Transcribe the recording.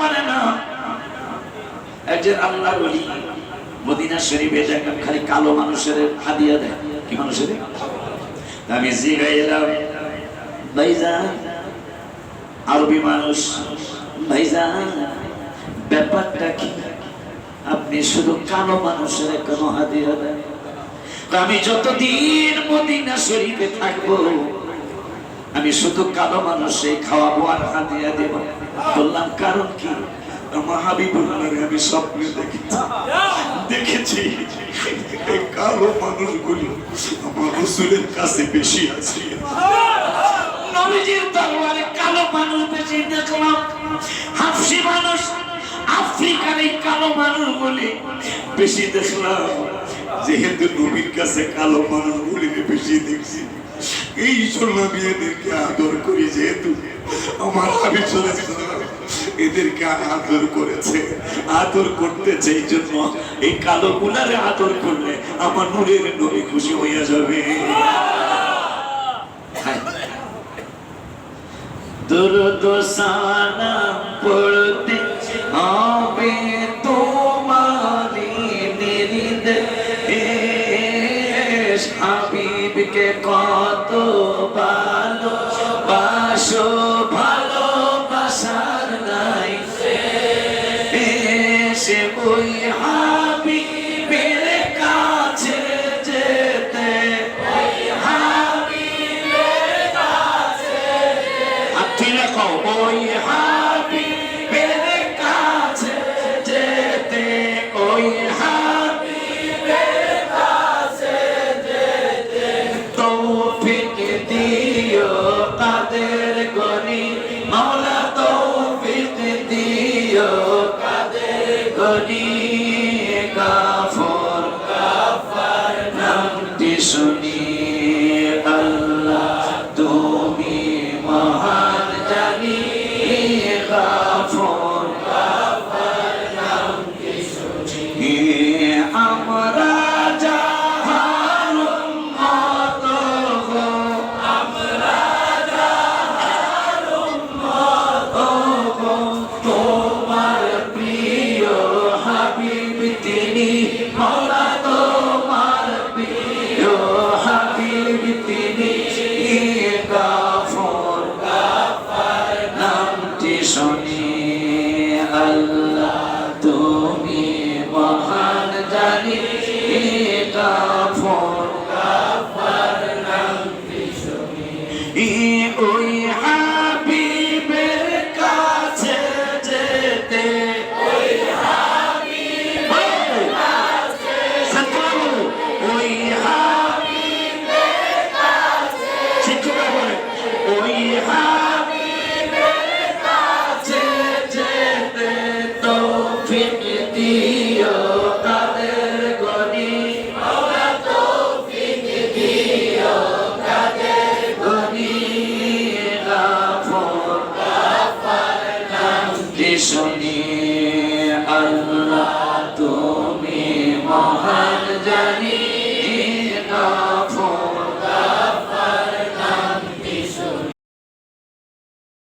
পারে না। একজন আল্লাহ বলি মদিনা শরীফে দেখলাম খালি কালো মানুষের হাদিয়া দেয়, কি মানুষের? আমি জিগাইলাম ভাইজান, আরবি মানুষ, ভাইজান, ব্যাপারটা কি? আপনি শুধু কালো মানুষের কেন হাদিয়া দেন। আমি যতদিন মদিনা শরীফে থাকব আমি শুধু কালো মানুষে খাওয়াবো আর হাদিয়া দেব। বললাম কারণ কি? আমার হাবিবুল্লাহরে আমি স্বপ্নে দেখেছি। দেখেছি এই কালো মানুষগুলি আমার রসুলের কাছে বেশি আছে। নবীজির দরবারে কালো মানুষ বেশি দেখলাম। হাফসি মানুষ আফ্রিকার এই কালো মানুষগুলি বেশি দেখলাম। যেহেতু নবীর কাছে কালো মানুষগুলিকে বেশি দেখছি। এই জন্য আমি আদর করি যেহেতু আমার আমি চলেছিলাম এদেরকে আদর করেছে। আদর করতেছে এই জন্য এই কালো গুলারে আদর করলে আমার নূরের নবী খুশি হইয়া যাবে। দুরুদ পড়তে হবে হাবিবকে কত ভালো বাসো ভালোবাসার নাই। সে ওই হাবিবের কাছে যেতে ওই হাবিবের আপনি লেখো, ওই হাবিবের Sadi. ওই হাবিবের কাছে যেতে। ওই হাবিবের কাছে ওই হাবিবের কাছে ওই হাবিবের গাফর গাফর নামটি শুনি